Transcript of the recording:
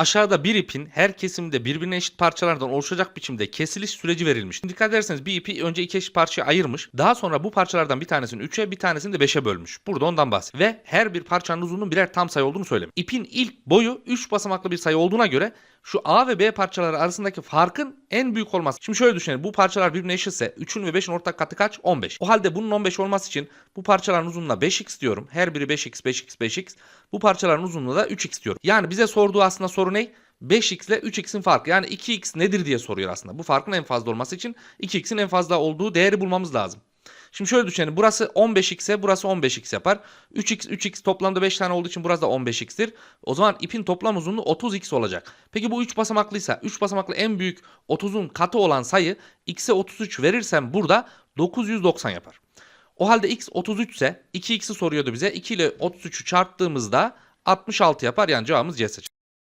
Aşağıda bir ipin her kesimde birbirine eşit parçalardan oluşacak biçimde kesiliş süreci verilmiş. Dikkat ederseniz bir ipi önce iki eşit parçaya ayırmış. Daha sonra bu parçalardan bir tanesini 3'e bir tanesini de 5'e bölmüş. Burada ondan bahsediyor. Ve her bir parçanın uzunluğunun birer tam sayı olduğunu söylemiş. İpin ilk boyu 3 basamaklı bir sayı olduğuna göre şu A ve B parçaları arasındaki farkın en büyük olması. Şimdi şöyle düşünelim. Bu parçalar birbirine eşitse 3'ün ve 5'in ortak katı kaç? 15. O halde bunun 15 olması için bu parçaların uzunluğuna 5x diyorum. Her biri 5x, 5x, 5x. Bu parçaların uzunluğu da 3x diyorum. Yani bize sorduğu aslında soru ne? 5x ile 3x'in farkı. Yani 2x nedir diye soruyor aslında. Bu farkın en fazla olması için 2x'in en fazla olduğu değeri bulmamız lazım. Şimdi şöyle düşünelim. Burası 15x ise burası 15x yapar. 3x 3x toplamda 5 tane olduğu için burası da 15x'tir. O zaman ipin toplam uzunluğu 30x olacak. Peki bu 3 basamaklıysa 3 basamaklı en büyük 30'un katı olan sayı x'e 33 verirsem burada 990 yapar. O halde x 33 ise 2x'i soruyordu bize. 2 ile 33'ü çarptığımızda 66 yapar. Yani cevabımız C seçeneği.